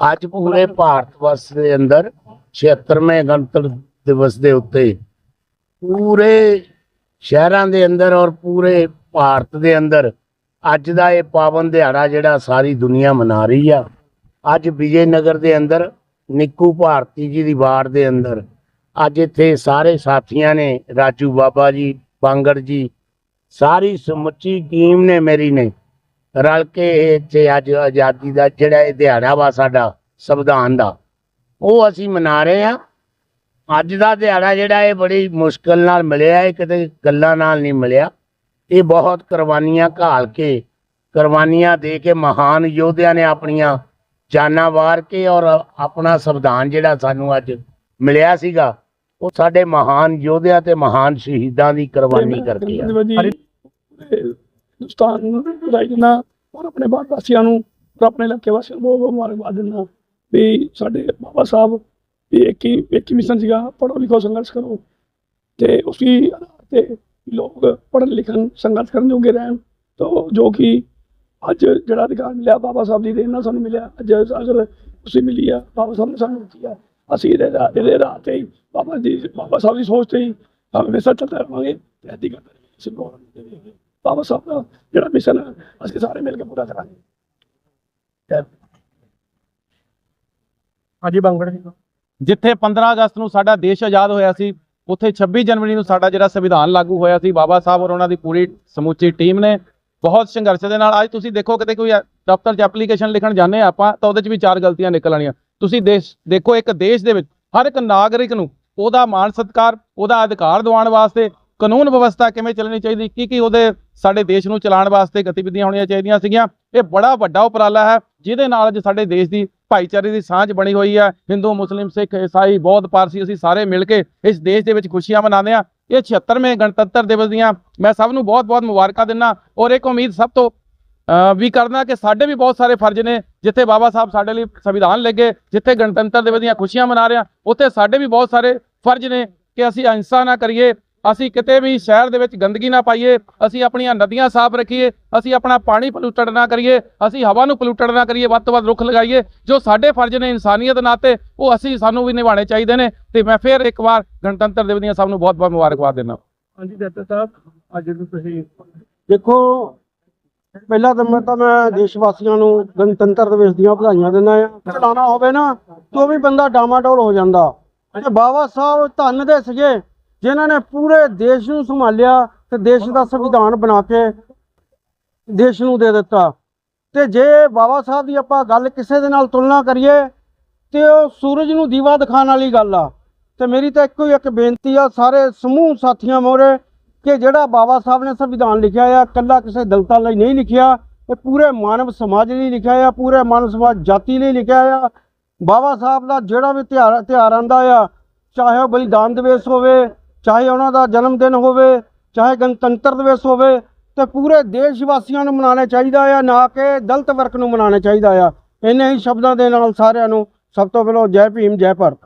ਅੱਜ ਪੂਰੇ ਭਾਰਤ ਵਰਸ਼ ਦੇ ਅੰਦਰ 76ਵੇਂ ਗਣਤੰਤਰ ਦਿਵਸ ਦੇ ਉੱਤੇ ਪੂਰੇ ਸ਼ਹਿਰਾਂ ਦੇ ਅੰਦਰ ਔਰ ਪੂਰੇ ਭਾਰਤ ਦੇ ਅੰਦਰ ਅੱਜ ਦਾ ਇਹ ਪਾਵਨ ਦਿਹਾੜਾ ਜਿਹੜਾ ਸਾਰੀ ਦੁਨੀਆ ਮਨਾ ਰਹੀ ਆ। ਅੱਜ ਵਿਜੇ ਨਗਰ ਦੇ ਅੰਦਰ, ਨਿੱਕੂ ਭਾਰਤੀ ਜੀ ਦੀ ਵਾਰ ਦੇ ਅੰਦਰ, ਅੱਜ ਇੱਥੇ ਸਾਰੇ ਸਾਥੀਆਂ ਨੇ, ਰਾਜੂ ਬਾਬਾ ਜੀ, ਬਾਂਗੜ ਜੀ, ਸਾਰੀ ਸਮੁੱਚੀ ਟੀਮ ਨੇ ਮੇਰੀ ਨੇ ਰਲ ਕੇ ਇਹ ਇੱਥੇ ਅੱਜ ਆਜ਼ਾਦੀ ਦਾ ਜਿਹੜਾ ਇਹ ਦਿਹਾੜਾ ਵਾ ਸਾਡਾ ਸੰਵਿਧਾਨ ਦਾ ਉਹ ਅਸੀਂ ਮਨਾ ਰਹੇ ਆ ਅੱਜ ਦਾ ਦਿਹਾੜਾ ਜਿਹੜਾ ਇਹ ਬੜੀ ਮੁਸ਼ਕਲ ਨਾਲ ਮਿਲਿਆ ਇਹ ਕਿਤੇ ਗੱਲਾਂ ਨਾਲ ਨਹੀਂ ਮਿਲਿਆ। ਇਹ ਬਹੁਤ ਕੁਰਬਾਨੀਆਂ ਘਾਲ ਕੇ ਕੁਰਬਾਨੀਆਂ ਦੇ ਕੇ ਮਹਾਨ ਯੋਧਿਆਂ ਨੇ ਆਪਣੀਆਂ ਜਾਨਾਂ ਵਾਰ ਕੇ ਔਰ ਆਪਣਾ ਸੰਵਿਧਾਨ ਜਿਹੜਾ ਸਾਨੂੰ ਅੱਜ ਮਿਲਿਆ ਸੀਗਾ ਉਹ ਸਾਡੇ ਮਹਾਨ ਯੋਧਿਆਂ ਤੇ ਮਹਾਨ ਸ਼ਹੀਦਾਂ ਦੀ ਕੁਰਬਾਨੀ ਕਰਕੇ ਆ। ਹਿੰਦੁਸਤਾਨ ਨੂੰ ਵਧਾਈ ਦਿੰਦਾ ਔਰ ਆਪਣੇ ਭਾਰਤ ਵਾਸੀਆਂ ਨੂੰ ਔਰ ਆਪਣੇ ਇਲਾਕੇ ਵਾਸੀਆਂ ਨੂੰ ਬਹੁਤ ਬਹੁਤ ਮੁਬਾਰਕਬਾਦ ਦਿੰਦਾ ਵੀ ਸਾਡੇ ਬਾਬਾ ਸਾਹਿਬ ਵੀ ਇੱਕ ਹੀ ਇੱਕ ਹੀ ਮਿਸ਼ਨ ਸੀਗਾ, ਪੜ੍ਹੋ ਲਿਖੋ, ਸੰਘਰਸ਼ ਕਰੋ ਤੇ ਉਸ ਆਧਾਰ ਤੇ ਲੋਕ ਪੜ੍ਹਨ ਲਿਖਣ, ਸੰਘਰਸ਼ ਕਰਨ ਜੋਗੇ ਰਹਿਣ ਤਾਂ ਜੋ ਕਿ ਅੱਜ ਜਿਹੜਾ ਅਧਿਕਾਰ ਮਿਲਿਆ ਬਾਬਾ ਸਾਹਿਬ ਦੀ ਦੇਣ ਨਾਲ ਸਾਨੂੰ ਮਿਲਿਆ। ਅੱਜ ਅਗਰ ਉਸੇ ਮਿਲੀ ਆ, ਬਾਬਾ ਸਾਹਿਬ ਨੇ ਸਾਨੂੰ ਦਿੱਤੀ ਆ। ਅਸੀਂ ਇਹਦੇ ਰਾਹ ਇਹਦੇ ਰਾਹ ਤੇ ਹੀ ਬਾਬਾ ਜੀ, ਬਾਬਾ ਸਾਹਿਬ ਦੀ ਸੋਚ ਤੇ ਹੀ ਹਮੇਸ਼ਾ ਚੱਲਦੇ ਰਹਾਂਗੇ। ਤੇ ਐਦੀ ਕਰਦੇ ਰਹਾਂਗੇ ਸਿਰ ਗੌਰਵ ਦੇਵਾਂਗੇ। ਬਾਬਾ ਸਾਹਿਬ ਦਾ ਜਿਹੜਾ ਮਿਸ਼ਨ ਹੈ ਅਸੀਂ ਸਾਰੇ ਮਿਲ ਕੇ ਪੂਰਾ ਕਰਾਂਗੇ। ਹਾਂਜੀ ਬੰਗੜ ਜੀ। ਜਿੱਥੇ 15 ਅਗਸਤ ਨੂੰ ਸਾਡਾ ਦੇਸ਼ ਆਜ਼ਾਦ ਹੋਇਆ ਸੀ ਉੱਥੇ 26 ਜਨਵਰੀ ਨੂੰ ਸਾਡਾ ਜਿਹੜਾ ਸੰਵਿਧਾਨ ਲਾਗੂ ਹੋਇਆ ਸੀ ਬਾਬਾ ਸਾਹਿਬ ਔਰ ਉਹਨਾਂ ਦੀ ਪੂਰੀ ਸਮੁੱਚੀ ਟੀਮ ਨੇ ਬਹੁਤ ਸੰਘਰਸ਼ ਦੇ ਨਾਲ ਅੱਜ ਤੁਸੀਂ ਦੇਖੋ ਕਿਤੇ ਕੋਈ ਦਫ਼ਤਰ 'ਚ ਐਪਲੀਕੇਸ਼ਨ ਲਿਖਣ ਜਾਂਦੇ ਆ ਆਪਾਂ ਤਾਂ ਉਹਦੇ 'ਚ ਵੀ ਚਾਰ ਗਲਤੀਆਂ ਨਿਕਲ ਆਣੀਆਂ ਤੁਸੀਂ ਦੇਸ਼ ਦੇਖੋ ਇੱਕ ਦੇਸ਼ ਦੇ ਵਿੱਚ ਹਰ ਇੱਕ ਨਾਗਰਿਕ ਨੂੰ ਉਹਦਾ ਮਾਣ ਸਤਿਕਾਰ ਉਹਦਾ ਅਧਿਕਾਰ ਦਿਵਾਉਣ ਵਾਸਤੇ ਕਾਨੂੰਨ ਵਿਵਸਥਾ ਕਿਵੇਂ ਚੱਲਣੀ ਚਾਹੀਦੀ? ਕੀ ਕੀ ਉਹਦੇ ਸਾਡੇ ਦੇਸ਼ ਨੂੰ ਚਲਾਉਣ ਵਾਸਤੇ ਗਤੀਵਿਧੀਆਂ ਹੋਣੀਆਂ ਚਾਹੀਦੀਆਂ ਸੀਗੀਆਂ? ਇਹ ਬੜਾ ਵੱਡਾ ਉਪਰਾਲਾ ਹੈ, ਜਿਹਦੇ ਨਾਲ ਅੱਜ ਸਾਡੇ ਦੇਸ਼ ਦੀ ਭਾਈਚਾਰੇ ਦੀ ਸਾਂਝ ਬਣੀ ਹੋਈ ਹੈ। ਹਿੰਦੂ, ਮੁਸਲਿਮ, ਸਿੱਖ, ਈਸਾਈ, ਬੌਧ, ਪਾਰਸੀ ਅਸੀਂ ਸਾਰੇ ਮਿਲ ਕੇ ਇਸ ਦੇਸ਼ ਦੇ ਵਿੱਚ ਖੁਸ਼ੀਆਂ ਮਨਾਉਂਦੇ ਹਾਂ। ਇਹ 76ਵੇਂ ਗਣਤੰਤਰ ਦਿਵਸ ਦੀਆਂ ਮੈਂ ਸਭ ਨੂੰ ਬਹੁਤ-ਬਹੁਤ ਮੁਬਾਰਕਾਂ ਦਿੰਦਾ ਔਰ ਇੱਕ ਉਮੀਦ ਸਭ ਤੋਂ ਵੀ ਕਰਨਾ ਕਿ ਸਾਡੇ ਵੀ ਬਹੁਤ ਸਾਰੇ ਫਰਜ਼ ਨੇ, ਜਿੱਥੇ ਬਾਬਾ ਸਾਹਿਬ ਸਾਡੇ ਲਈ ਸੰਵਿਧਾਨ ਲੱਗੇ ਜਿੱਥੇ ਗਣਤੰਤਰ ਦਿਵਸ ਦੀਆਂ ਖੁਸ਼ੀਆਂ ਮਨਾ ਰਹੇ ਹਾਂ, ਉੱਥੇ ਸਾਡੇ ਵੀ ਬਹੁਤ ਸਾਰੇ ਫਰਜ਼ ਨੇ ਕਿ ਅਸੀਂ ਅਹਿੰਸਾ ਨਾ ਕਰੀਏ ਅਸੀਂ ਕਿਤੇ ਵੀ ਸ਼ਹਿਰ ਦੇ ਵਿੱਚ ਗੰਦਗੀ ਨਾ ਪਾਈਏ, ਅਸੀਂ ਆਪਣੀਆਂ ਨਦੀਆਂ ਸਾਫ਼ ਰੱਖੀਏ, ਅਸੀਂ ਆਪਣਾ ਪਾਣੀ ਪੋਲੂਟਡ ਨਾ ਕਰੀਏ, ਅਸੀਂ ਹਵਾ ਨੂੰ ਪੋਲੂਟਡ ਨਾ ਕਰੀਏ, ਵੱਧ ਤੋਂ ਵੱਧ ਰੁੱਖ ਲਗਾਈਏ, ਜੋ ਸਾਡੇ ਫਰਜ਼ ਨੇ ਇਨਸਾਨੀਅਤ ਨਾਤੇ ਉਹ ਅਸੀਂ ਸਾਨੂੰ ਵੀ ਨਿਭਾਉਣੇ ਚਾਹੀਦੇ ਨੇ। ਤੇ ਮੈਂ ਫਿਰ ਇੱਕ ਵਾਰ ਗਣਤੰਤਰ ਦਿਵਸ ਦੀਆਂ ਸਭ ਨੂੰ ਬਹੁਤ ਬਹੁਤ ਮੁਬਾਰਕਬਾਦ ਦਿੰਦਾ ਹਾਂਜੀ, ਡਾਕਟਰ ਸਾਹਿਬ, ਅੱਜ ਨੂੰ ਤੁਸੀਂ ਦੇਖੋ, ਪਹਿਲਾਂ ਤਾਂ ਮੈਂ ਤਾਂ ਮੈਂ ਦੇਸ਼ ਵਾਸੀਆਂ ਨੂੰ ਗਣਤੰਤਰ ਦਿਵਸ ਦੀਆਂ ਵਧਾਈਆਂ ਦਿੰਦਾ ਆ ਚਲਾਉਣਾ ਹੋਵੇ ਨਾ, ਤਾਂ ਉਹ ਵੀ ਬੰਦਾ ਡਾਮਾਡੋਲ ਹੋ ਜਾਂਦਾ। ਤੇ ਬਾਬਾ ਸਾਹਿਬ ਧੰਨ ਦੇ ਸੀਗੇ। ਜਿਨ੍ਹਾਂ ਨੇ ਪੂਰੇ ਦੇਸ਼ ਨੂੰ ਸੰਭਾਲਿਆ ਤੇ ਦੇਸ਼ ਦਾ ਸੰਵਿਧਾਨ ਬਣਾ ਕੇ ਦੇਸ਼ ਨੂੰ ਦੇ ਦਿੱਤਾ। ਤੇ ਜੇ ਬਾਬਾ ਸਾਹਿਬ ਦੀ ਆਪਾਂ ਗੱਲ ਕਿਸੇ ਦੇ ਨਾਲ ਤੁਲਨਾ ਕਰੀਏ, ਤੇ ਉਹ ਸੂਰਜ ਨੂੰ ਦੀਵਾ ਦਿਖਾਉਣ ਵਾਲੀ ਗੱਲ ਆ। ਤੇ ਮੇਰੀ ਤਾਂ ਇੱਕੋ ਹੀ ਇੱਕ ਬੇਨਤੀ ਆ, ਸਾਰੇ ਸਮੂਹ ਸਾਥੀਆਂ ਮੋਰੇ ਕਿ ਜਿਹੜਾ ਬਾਬਾ ਸਾਹਿਬ ਨੇ ਸੰਵਿਧਾਨ ਲਿਖਿਆ ਆ ਕੱਲਾ ਕਿਸੇ ਦਲਤਾਂ ਲਈ ਨਹੀਂ ਲਿਖਿਆ, ਇਹ ਪੂਰੇ ਮਾਨਵ ਸਮਾਜ ਲਈ ਲਿਖਿਆ ਆ, ਪੂਰੇ ਮਾਨਵ ਸਮਾਜ ਜਾਤੀ ਲਈ ਲਿਖਿਆ ਆ। ਬਾਬਾ ਸਾਹਿਬ ਦਾ ਜਿਹੜਾ ਵੀ ਤਿਉਹਾਰ ਤਿਉਹਾਰ ਆਂਦਾ ਆ, ਚਾਹੇ ਉਹ ਬਲੀਦਾਨ ਦਿਵਸ ਹੋਵੇ ਚਾਹੇ ਉਹਨਾਂ ਦਾ ਜਨਮ ਦਿਨ ਹੋਵੇ, ਚਾਹੇ ਗਣਤੰਤਰ ਦਿਵਸ ਹੋਵੇ, ਤੇ ਪੂਰੇ ਦੇਸ਼ ਵਾਸੀਆਂ ਨੂੰ ਮਨਾਉਣਾ ਚਾਹੀਦਾ ਆ, ਨਾ ਕਿ ਦਲਤ ਵਰਗ ਨੂੰ ਮਨਾਉਣਾ ਚਾਹੀਦਾ ਆ। ਇੰਨੇ ਹੀ ਸ਼ਬਦਾਂ ਦੇ ਨਾਲ ਸਾਰਿਆਂ ਨੂੰ ਸਭ ਤੋਂ ਪਹਿਲਾਂ ਜੈ ਭੀਮ, ਜੈ ਭਾਰਤ।